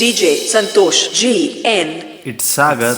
DJ Santosh G N it's Sagar